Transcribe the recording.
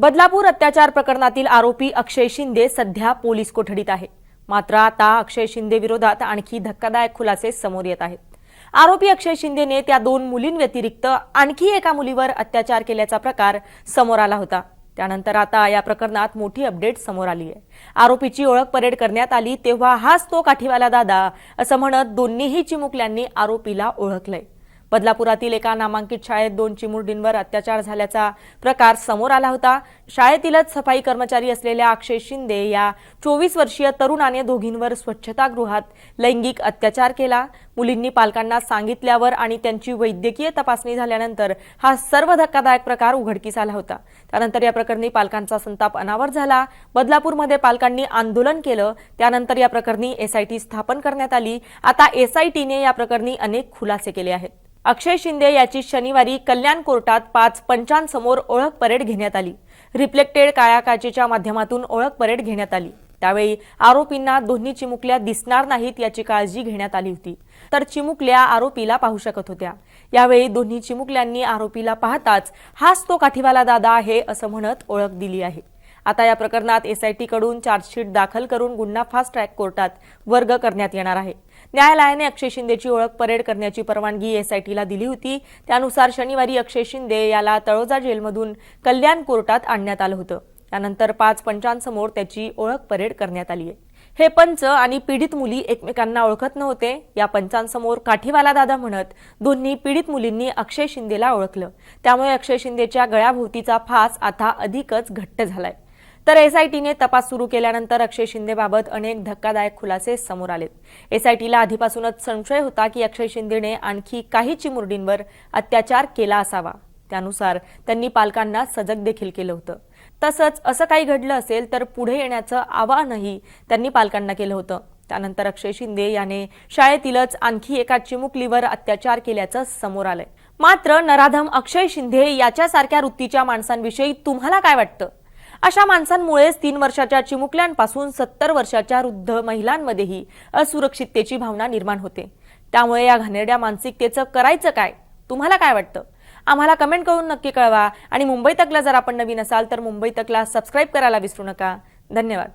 बदलापूर अत्याचार प्रकरणातील आरोपी अक्षय शिंदे सध्या पोलीस कोठडीत आहे मात्र आता अक्षय शिंदे विरोधात आणखी धक्कादायक खुलासे समोर येत आहेत. आरोपी अक्षय शिंदेने त्या दोन मुलींव्यतिरिक्त आणखी एका मुलीवर अत्याचार केल्याचा प्रकार समोर आला होता. त्यानंतर आता या प्रकरणात मोठी अपडेट समोर आली आहे. आरोपीची ओळख परेड करण्यात आली तेव्हा हाच तो काठीवाला दादा असं म्हणत दोन्हीही चिमुकल्यांनी आरोपीला ओळखलंय. बदलापुरातील एका नामांकित शाळेत दोन चिमुरडींवर अत्याचार झाल्याचा प्रकार समोर आला होता. शाळेतीलच सफाई कर्मचारी असलेल्या अक्षय शिंदे या चोवीस वर्षीय तरुणाने दोघींवर स्वच्छतागृहात लैंगिक अत्याचार केला. मुलींनी पालकांना सांगितल्यावर आणि त्यांची वैद्यकीय तपासणी झाल्यानंतर हा सर्व धक्कादायक प्रकार उघडकीस आला होता. त्यानंतर या प्रकरणी पालकांचा संताप अनावर झाला. बदलापूरमध्ये पालकांनी आंदोलन केलं. त्यानंतर या प्रकरणी एसआयटी स्थापन करण्यात आली. आता एसआयटीने या प्रकरणी अनेक खुलासे केले आहेत. अक्षय शिंदे याची शनिवारी कल्याण कोर्टात पाच पंचांसमोर ओळख परेड घेण्यात आली. रिफ्लेक्टेड काळ्या काचेच्या माध्यमातून ओळख परेड घेण्यात आली. त्यावेळी आरोपींना दोन्ही चिमुकल्या दिसणार नाहीत याची काळजी घेण्यात आली होती. तर चिमुकल्या आरोपीला पाहू शकत होत्या. यावेळी दोन्ही चिमुकल्यांनी आरोपीला पाहताच हाच तो काठीवाला दादा आहे असं म्हणत ओळख दिली आहे. आता या प्रकरणात एसआयटीकडून चार्जशीट दाखल करून गुन्हा फास्ट ट्रॅक कोर्टात वर्ग करण्यात येणार आहे. न्यायालयाने अक्षय शिंदेची ओळख परेड करण्याची परवानगी एसआयटीला दिली होती. त्यानुसार शनिवारी अक्षय शिंदे याला तळोजा जेलमधून कल्याण कोर्टात आणण्यात आलं होतं. त्यानंतर पाच पंचांसमोर त्याची ओळख परेड करण्यात आली आहे हे पंच आणि पीडित मुली एकमेकांना ओळखत नव्हते. या पंचांसमोर काठीवाला दादा म्हणत दोन्ही पीडित मुलींनी अक्षय शिंदेला ओळखलं. त्यामुळे अक्षय शिंदेच्या गळ्याभोवतीचा फास आता अधिकच घट्ट झालाय. तर एसआयटीने तपास सुरू केल्यानंतर अक्षय शिंदेबाबत अनेक धक्कादायक खुलासे समोर आलेत. एसआयटीला आधीपासूनच संशय होता की अक्षय शिंदेने आणखी काही चिमुरडींवर अत्याचार केला असावा. त्यानुसार त्यांनी पालकांना सजग देखील केलं होतं. तसंच असं काही घडलं असेल तर पुढे येण्याचं आवाहनही त्यांनी पालकांना केलं होतं. त्यानंतर अक्षय शिंदे याने शाळेतीलच आणखी एका चिमुकलीवर अत्याचार केल्याचं समोर आलंय. मात्र नराधम अक्षय शिंदे याच्यासारख्या वृत्तीच्या माणसांविषयी तुम्हाला काय वाटतं? अशा माणसांमुळेच तीन वर्षाच्या चिमुकल्यांपासून सत्तर वर्षाच्या वृद्ध महिलांमध्येही असुरक्षिततेची भावना निर्माण होते. त्यामुळे या घाणेरड्या मानसिकतेचं करायचं काय? तुम्हाला काय वाटतं? आम्हाला कमेंट करून नक्की कळवा. आणि मुंबई तकला जर आपण नवीन असाल तर मुंबई तकला सबस्क्राईब करायला विसरू नका. धन्यवाद.